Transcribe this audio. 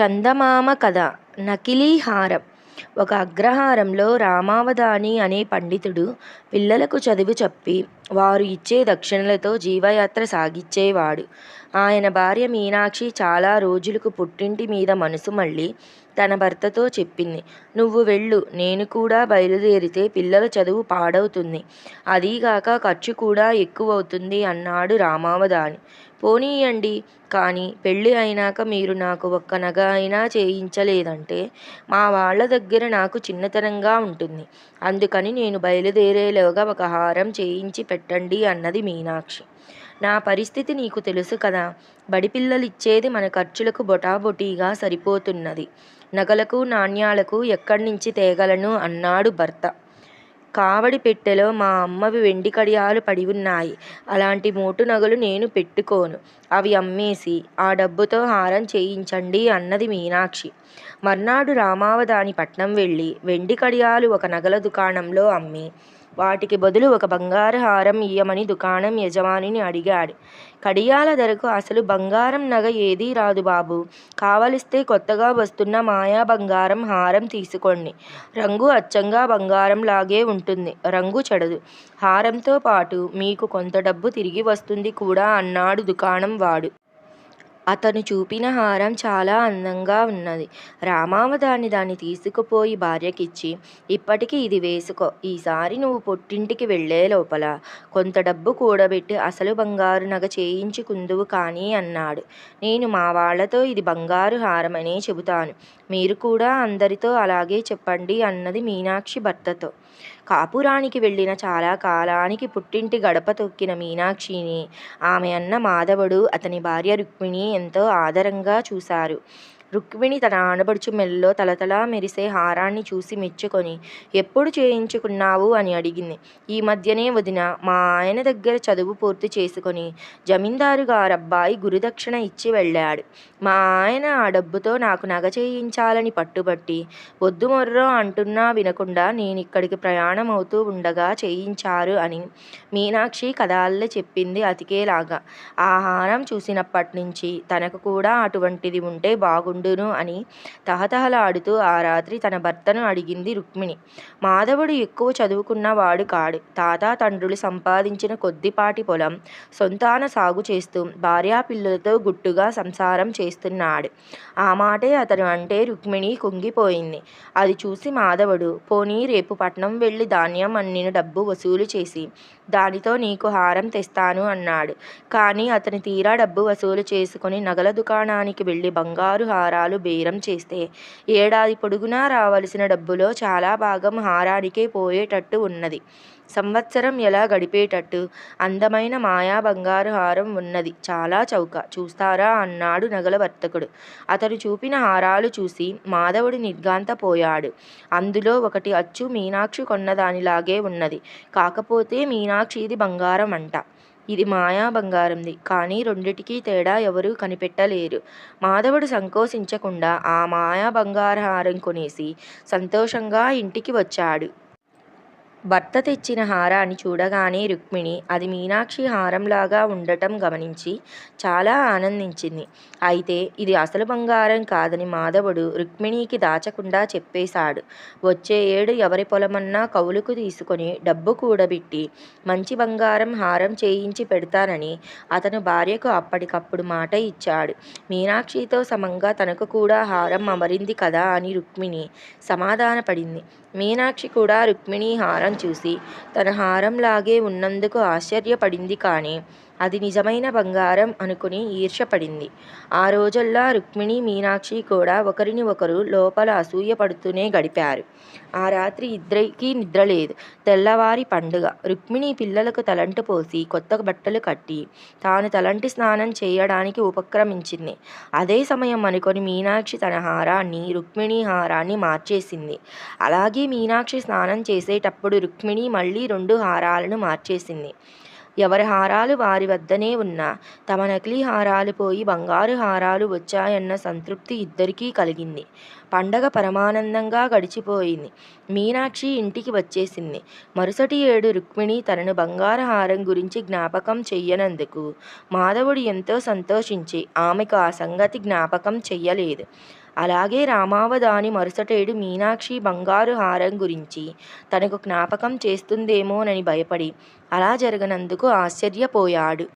చందమామ కథ నకిలీ హారం ఒక అగ్రహారంలో రామావధాని అనే పండితుడు పిల్లలకు చదువు చెప్పి వారు ఇచ్చే దక్షిణలతో జీవయాత్ర సాగిచ్చేవాడు ఆయన భార్య మీనాక్షి చాలా రోజులకు పుట్టింటి మీద మనసు మళ్ళీ తన భర్తతో చెప్పింది. నువ్వు వెళ్ళు నేను కూడా బయలుదేరితే పిల్లల చదువు పాడవుతుంది. అదీగాక ఖర్చు కూడా ఎక్కువవుతుంది అన్నాడు రామావధాని. పోనీయండి. కానీ పెళ్ళి అయినాక మీరు నాకు ఒక్క నగ అయినా చేయించలేదంటే మా వాళ్ళ దగ్గర నాకు చిన్నతనంగా ఉంటుంది. అందుకని నేను బయలుదేరేలోగా ఒక హారం చేయించి పెట్టండి అన్నది మీనాక్షి. నా పరిస్థితి నీకు తెలుసు కదా. బడిపిల్లలిచ్చేది మన ఖర్చులకు బొటాబొటీగా సరిపోతున్నది. నగలకు నాణ్యాలకు ఎక్కడి నుంచి తేగలను అన్నాడు భర్త. కావడి పెట్టెలో మా అమ్మవి వెండి కడియాలు పడి ఉన్నాయి. అలాంటి మోటు నగలు నేను పెట్టుకోను. అవి అమ్మేసి ఆ డబ్బుతో హారం చేయించండి అన్నది మీనాక్షి. మర్నాడు రామావధాని పట్నం వెళ్ళి వెండి కడియాలు ఒక నగల దుకాణంలో అమ్మి వాటికి బదులు ఒక బంగారు హారం ఇయ్యమని దుకాణం యజమానిని అడిగాడు. కడియాల ధరకు అసలు బంగారం నగ ఏదీ రాదు బాబు. కావలిస్తే కొత్తగా వస్తున్న మాయా బంగారం హారం తీసుకోండి. రంగు అచ్చంగా బంగారం లాగే ఉంటుంది. రంగు చెడదు. హారంతో పాటు మీకు కొంత డబ్బు తిరిగి వస్తుంది కూడా అన్నాడు దుకాణం వాడు. అతను చూపిన హారం చాలా అందంగా ఉన్నది. రామావ దాన్ని దాన్ని తీసుకుపోయి భార్యకిచ్చి ఇప్పటికీ ఇది వేసుకో ఈసారి నువ్వు పుట్టింటికి వెళ్ళే లోపల కొంత డబ్బు కూడబెట్టి అసలు బంగారు నగ చేయించుకుందువు కానీ అన్నాడు. నేను మా వాళ్ళతో ఇది బంగారు హారమనే చెబుతాను. మీరు కూడా అందరితో అలాగే చెప్పండి అన్నది మీనాక్షి భర్తతో. కాపురానికి వెళ్ళిన చాలా కాలానికి పుట్టింటి గడప తొక్కిన మీనాక్షిని ఆమె అన్న మాధవుడు అతని భార్య రుక్మిణి ఎంతో ఆదరంగా చూశారు. రుక్మిణి తన ఆనబడుచు మెల్లో తలతలా మెరిసే హారాన్ని చూసి మెచ్చుకొని ఎప్పుడు చేయించుకున్నావు? అని అడిగింది. ఈ మధ్యనే వదిన మా ఆయన దగ్గర చదువు పూర్తి చేసుకొని జమీందారు గారబ్బాయి గురుదక్షిణ ఇచ్చి వెళ్ళాడు. మా ఆయన ఆ డబ్బుతో నాకు నగ చేయించాలని పట్టుబట్టి వద్దు మొర్రో అంటున్నా వినకుండా నేను ఇక్కడికి ప్రయాణం అవుతూ ఉండగా చేయించారు అని మీనాక్షి కథాల్లో చెప్పింది అతికేలాగా. ఆహారం చూసినప్పటి నుంచి తనకు కూడా అటువంటిది ఉంటే ఉండును అని తహతహలాడుతూ ఆ రాత్రి తన భర్తను అడిగింది రుక్మిణి. మాధవుడు ఎక్కువ చదువుకున్నవాడు కాడు. తాత తండ్రులు సంపాదించిన కొద్దిపాటి పొలం సొంతాన సాగు చేస్తూ భార్యాపిల్లలతో గుట్టుగా సంసారం చేస్తున్నాడు. ఆ మాటే అతను అంటే రుక్మిణి కుంగిపోయింది. అది చూసి మాధవుడు పోనీ రేపు పట్నం వెళ్ళి ధాన్యం అన్నిన డబ్బు వసూలు చేసి దానితో నీకు హారం తెస్తాను అన్నాడు. కానీ అతని తీరా డబ్బు వసూలు చేసుకుని నగల దుకాణానికి వెళ్ళి బంగారు హారాలు బేరం చేస్తే ఏడాది పొడుగునా రావలసిన డబ్బులో చాలా భాగం హారానికే పోయేటట్టు ఉన్నది. సంవత్సరం ఎలా గడిపేటట్టు? అందమైన మాయా బంగారు హారం ఉన్నది. చాలా చౌక. చూస్తారా? అన్నాడు నగల వర్తకుడు అతడు చూపిన హారాలు చూసి మాధవుడు నిర్గాంతపోయాడు అందులో ఒకటి అచ్చు మీనాక్షి కొన్నదానిలాగే ఉన్నది. కాకపోతే మీనాక్షిది బంగారం అంట. ఇది మాయా బంగారంది. కానీ రెండిటికీ తేడా ఎవరూ కనిపెట్టలేరు. మాధవుడు సంకోచించకుండా ఆ మాయా బంగారహారం కొనేసి సంతోషంగా ఇంటికి వచ్చాడు. భర్త తెచ్చిన హారాన్ని చూడగానే రుక్మిణి అది మీనాక్షి హారంలాగా ఉండటం గమనించి చాలా ఆనందించింది. అయితే ఇది అసలు బంగారం కాదని మాధవుడు రుక్మిణికి దాచకుండా చెప్పేశాడు. వచ్చే ఏడు ఎవరి పొలమన్నా కౌలుకు తీసుకొని డబ్బు కూడబెట్టి మంచి బంగారం హారం చేయించి పెడతానని అతను భార్యకు అప్పటికప్పుడు మాట ఇచ్చాడు. మీనాక్షితో సమంగా తనకు కూడా హారం అమరింది కదా అని రుక్మిణి సమాధానపడింది. మీనాక్షి కూడా రుక్మిణి హారం చూసి తన హారంలాగే ఉన్నందుకు ఆశ్చర్యపడింది కానీ అది నిజమైన బంగారం అనుకుని ఈర్షపడింది ఆ రోజుల్లో రుక్మిణి మీనాక్షి కూడా ఒకరిని ఒకరు లోపల అసూయపడుతూనే గడిపారు. ఆ రాత్రి ఇద్దరికీ నిద్రలేదు తెల్లవారి పండుగ. రుక్మిణి పిల్లలకు తలంటు పోసి కొత్త బట్టలు కట్టి తాను తలంటి స్నానం చేయడానికి ఉపక్రమించింది. అదే సమయం అనుకొని మీనాక్షి తన హారాన్ని రుక్మిణి హారాన్ని మార్చేసింది. అలాగే మీనాక్షి స్నానం చేసేటప్పుడు రుక్మిణి మళ్ళీ రెండు హారాలను మార్చేసింది. ఎవరి హారాలు వారి వద్దనే ఉన్నా తమ నకిలీ హారాలు పోయి బంగారు హారాలు వచ్చాయన్న సంతృప్తి ఇద్దరికీ కలిగింది. పండగ పరమానందంగా గడిచిపోయింది. మీనాక్షి ఇంటికి వచ్చేసింది. మరుసటి ఏడు రుక్మిణి తనను బంగారు హారం గురించి జ్ఞాపకం చెయ్యనందుకు మాధవుడు ఎంతో సంతోషించి ఆమెకు ఆ సంగతి జ్ఞాపకం చెయ్యలేదు. అలాగే రామావధాని మరుసటేడు మీనాక్షి బంగారు హారం గురించి తనకు జ్ఞాపకం చేస్తుందేమోనని భయపడి అలా జరగనందుకు ఆశ్చర్యపోయాడు.